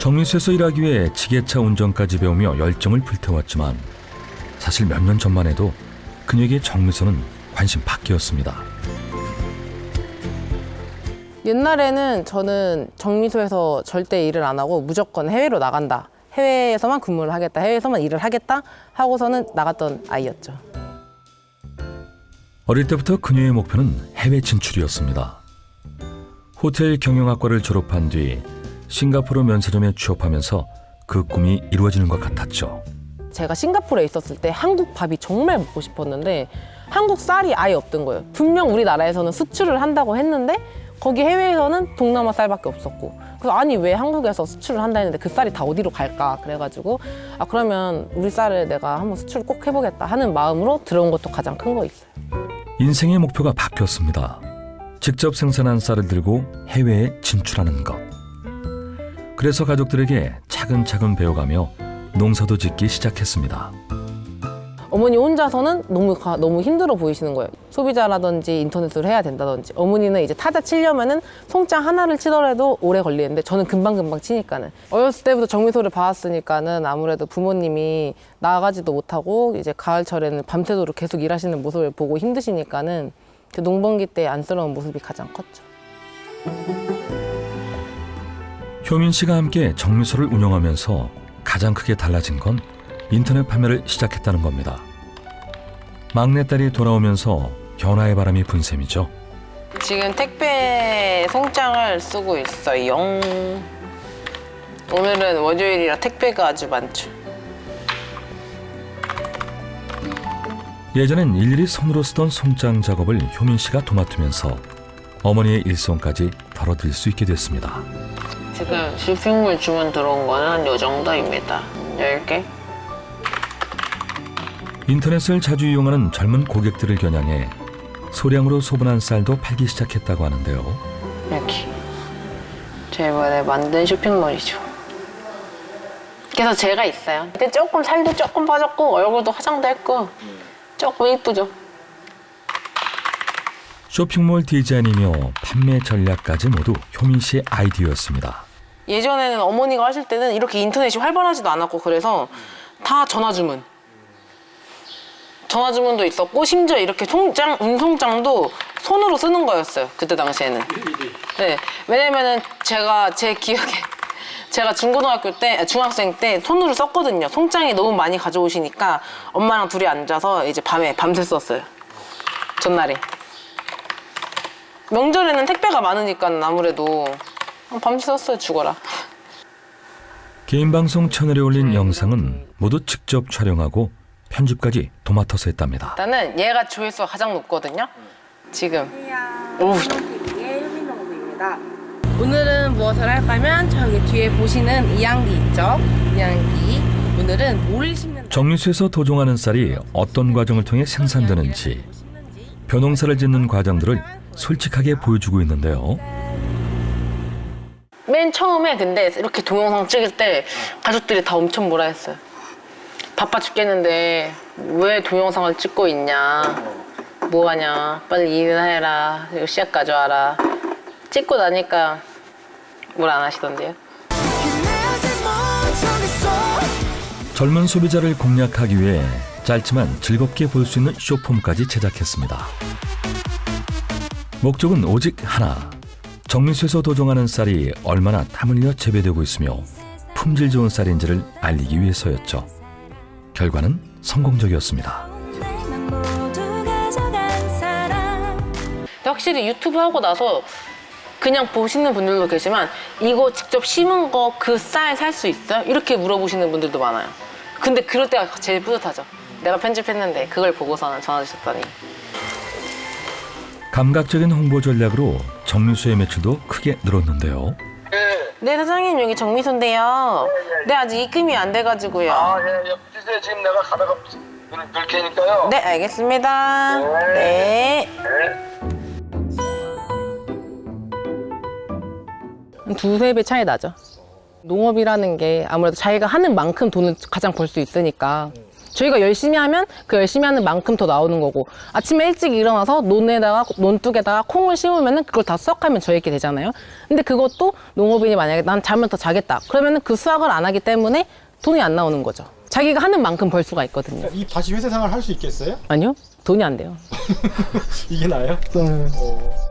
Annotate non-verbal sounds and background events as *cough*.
정미수에서 일하기 위해 지게차 운전까지 배우며 열정을 불태웠지만 사실 몇 년 전만 해도 그녀에게 정미소는 관심 밖이었습니다. 옛날에는 저는 정미소에서 절대 일을 안 하고 무조건 해외로 나간다. 해외에서만 근무를 하겠다. 해외에서만 일을 하겠다. 하고서는 나갔던 아이였죠. 어릴 때부터 그녀의 목표는 해외 진출이었습니다. 호텔 경영학과를 졸업한 뒤 싱가포르 면세점에 취업하면서 그 꿈이 이루어지는 것 같았죠. 제가 싱가포르에 있었을 때 한국 밥이 정말 먹고 싶었는데 한국 쌀이 아예 없던 거예요. 분명 우리나라에서는 수출을 한다고 했는데 거기 해외에서는 동남아 쌀밖에 없었고 그래서 아니 왜 한국에서 수출을 한다 했는데 그 쌀이 다 어디로 갈까 그래가지고 아 그러면 우리 쌀을 내가 한번 수출 꼭 해보겠다 하는 마음으로 들어온 것도 가장 큰 거 있어요. 인생의 목표가 바뀌었습니다. 직접 생산한 쌀을 들고 해외에 진출하는 것. 그래서 가족들에게 차근차근 배워가며 농사도 짓기 시작했습니다. 어머니 혼자서는 너무 가- 너무 힘들어 보이시는 거예요. 소비자라든지 인터넷으로 해야 된다든지. 어머니는 이제 타자 치려면은 송장 하나를 치더라도 오래 걸리는데 저는 금방 금방 치니까는 어렸을 때부터 정미소를 봐왔으니까는 아무래도 부모님이 나가지도 못하고 이제 가을철에는 밤새도록 계속 일하시는 모습을 보고 힘드시니까는 그 농번기 때 안쓰러운 모습이 가장 컸죠. 효민 씨가 함께 정미소를 운영하면서 가장 크게 달라진 건 인터넷 판매를 시작했다는 겁니다. 막내딸이 돌아오면서 변화의 바람이 분 셈이죠. 지금 택배 송장을 쓰고 있어요. 오늘은 월요일이라 택배가 아주 많죠. 예전엔 일일이 손으로 쓰던 송장 작업을 효민 씨가 도맡으면서 어머니의 일손까지 덜어드릴 수 있게 됐습니다. 지금 쇼핑몰 주문 들어온 거는 요 정도입니다. 10개? 인터넷을 자주 이용하는 젊은 고객들을 겨냥해 소량으로 소분한 쌀도 팔기 시작했다고 하는데요. 이렇게. 제 이번에 만든 쇼핑몰이죠. 그래서 제가 있어요. 근데 조금 살도 조금 빠졌고 얼굴도 화장도 했고 조금 이쁘죠. 쇼핑몰 디자인이며 판매 전략까지 모두 효민 씨의 아이디어였습니다. 예전에는 어머니가 하실 때는 이렇게 인터넷이 활발하지도 않았고 그래서 다 전화 주문. 전화 주문도 있었고 심지어 이렇게 송장 운송장도 손으로 쓰는 거였어요. 그때 당시에는. 네. 왜냐면은 제가 제 기억에 *laughs* 제가 중고등학교 때 아, 중학생 때 손으로 썼거든요. 송장이 너무 많이 가져오시니까 엄마랑 둘이 앉아서 이제 밤에 밤새 썼어요. 전날에. 명절에는 택배가 많으니까 아무래도 밤새 썼어요. 죽어라. 개인 방송 채널에 올린 영상은 모두 직접 촬영하고 편집까지 도맡아서 했답니다. 일단은 얘가 조회수가 가장 높거든요. 지금. 오. TV의 효민농부입니다. 오늘은 무엇을 할까면 저기 뒤에 보시는 이양기 있죠? 이양기. 오늘은 뭘 심는 정미수에서 도종하는 쌀이 어떤 과정을 통해 생산되는지 벼농사를 짓는 과정들을 솔직하게 보여주고 있는데요. 맨 처음에 근데 이렇게 동영상 찍을 때 가족들이 다 엄청 뭐라 했어요. 바빠 죽겠는데 왜 동영상을 찍고 있냐. 뭐하냐. 빨리 일이나 해라. 이거 씨앗 가져와라. 찍고 나니까 뭘 안 하시던데요. 젊은 소비자를 공략하기 위해 짧지만 즐겁게 볼 수 있는 쇼폼까지 제작했습니다. 목적은 오직 하나. 정미수에서 도종하는 쌀이 얼마나 땀 흘려 재배되고 있으며 품질 좋은 쌀인지를 알리기 위해서였죠. 결과는 성공적이었습니다. 확실히 유튜브 하고 나서 그냥 보시는 분들도 계시지만 이거 직접 심은 거 그 쌀 살 수 있어요? 이렇게 물어보시는 분들도 많아요. 근데 그럴 때가 제일 뿌듯하죠. 내가 편집했는데 그걸 보고서는 전화 주셨다니. 감각적인 홍보 전략으로 정미수의 매출도 크게 늘었는데요. 네 사장님 여기 정미소인데요. 네 아직 입금이 안 돼가지고요. 아, 예, 예. 주세요. 지금 내가 가다가 눈을 늘 테니까요. 네 알겠습니다. 네. 한 두세 배 차이 나죠. 농업이라는 게 아무래도 자기가 하는 만큼 돈을 가장 벌 수 있으니까 저희가 열심히 하면 그 열심히 하는 만큼 더 나오는 거고 아침에 일찍 일어나서 논에다가 논둑에다가 콩을 심으면은 그걸 다 수확하면 저희게 되잖아요. 근데 그것도 농업인이 만약에 난 자면 더 자겠다. 그러면은 그 수확을 안 하기 때문에 돈이 안 나오는 거죠. 자기가 하는 만큼 벌 수가 있거든요. 이 다시 회사 생활 할 수 있겠어요? 아니요? 돈이 안 돼요. *laughs* 이게 나아요? 네. 어.